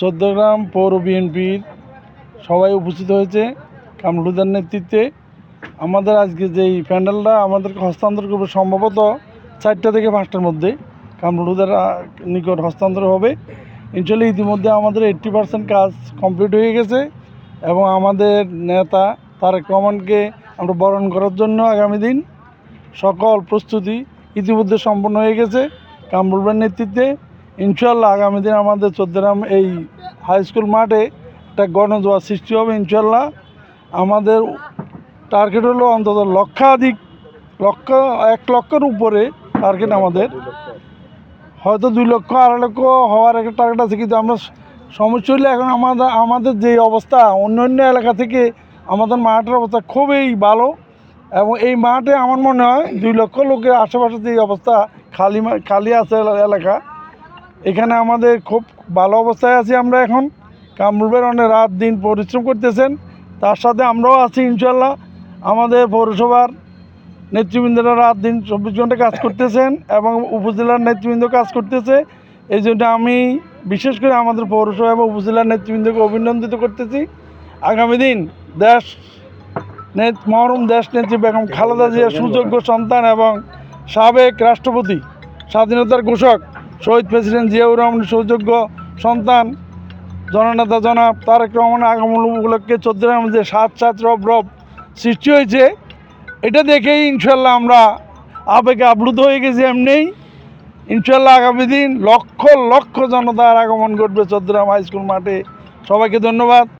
চোদ্দগ্রাম পৌর বিএনপির সবাই উপস্থিত হয়েছে কামরুদার নেতৃত্বে। আমাদের আজকে যেই প্যান্ডেলটা আমাদেরকে হস্তান্তর করবে সম্ভবত চারটা থেকে পাঁচটার মধ্যে কামরুদার নিকট হস্তান্তর হবে। ইনশাল্লাহ ইতিমধ্যে আমাদের এইট্টি পার্সেন্ট কাজ কমপ্লিট হয়ে গেছে এবং আমাদের নেতা তারেক রহমানকে আমরা বরণ করার জন্য আগামী দিন সকল প্রস্তুতি ইতিমধ্যে সম্পন্ন হয়ে গেছে কামরুলের নেতৃত্বে। ইনশাল্লাহ আগামী দিন আমাদের চোদ্দগ্রাম এই হাই স্কুল মাঠে একটা গণজোয়ার সৃষ্টি হবে ইনশাল্লাহ। আমাদের টার্গেট হলো অন্তত লক্ষাধিক, লক্ষ, এক লক্ষের উপরে টার্গেট আমাদের। হয়তো দুই লক্ষ, আড়াই লক্ষ হওয়ার একটা টার্গেট আছে, কিন্তু আমরা সমস্যা হলে এখন আমাদের আমাদের যে অবস্থা অন্য অন্য এলাকা থেকে আমাদের মাঠের অবস্থা খুবই ভালো এবং এই মাঠে আমার মনে হয় দুই লক্ষ লোকের আশেপাশে যে অবস্থা খালি খালি আছে এলাকা এখানে আমাদের খুব ভালো অবস্থায় আছি আমরা এখন। কামরুবের অনেক রাত দিন পরিশ্রম করতেছেন। তার সাথে আমরাও আছি ইনশাল্লাহ আমাদের পৌরসভার নেতৃবৃন্দরা রাত দিন চব্বিশ ঘণ্টা কাজ করতেছেন এবং উপজেলার নেতৃবৃন্দ কাজ করতেছে। এই জন্য আমি বিশেষ করে আমাদের পৌরসভা এবং উপজেলার নেতৃবৃন্দকে অভিনন্দিত করতেছি। আগামী দিন দেশ মহরম দেশ নেত্রী বেগম খালেদা জিয়ার সুযোগ্য সন্তান এবং সাবেক রাষ্ট্রপতি, স্বাধীনতার ঘোষক শহীদ প্রেসিডেন্ট জিয়াউর রহমানের সুযোগ্য সন্তান, জননেতা জনাব তারেক রহমানের আগমন উপলক্ষে চোদ্দগ্রাম যে সাত সাত রব রব সৃষ্টি হয়েছে, এটা দেখেই ইনশাল্লাহ আমরা আবেগে আপ্লুত হয়ে গেছি এমনিই ইনশাল্লাহ আগামী দিন লক্ষ লক্ষ জনতার আগমন ঘটবে চোদ্দগ্রাম হাই স্কুল মাঠে। সবাইকে ধন্যবাদ।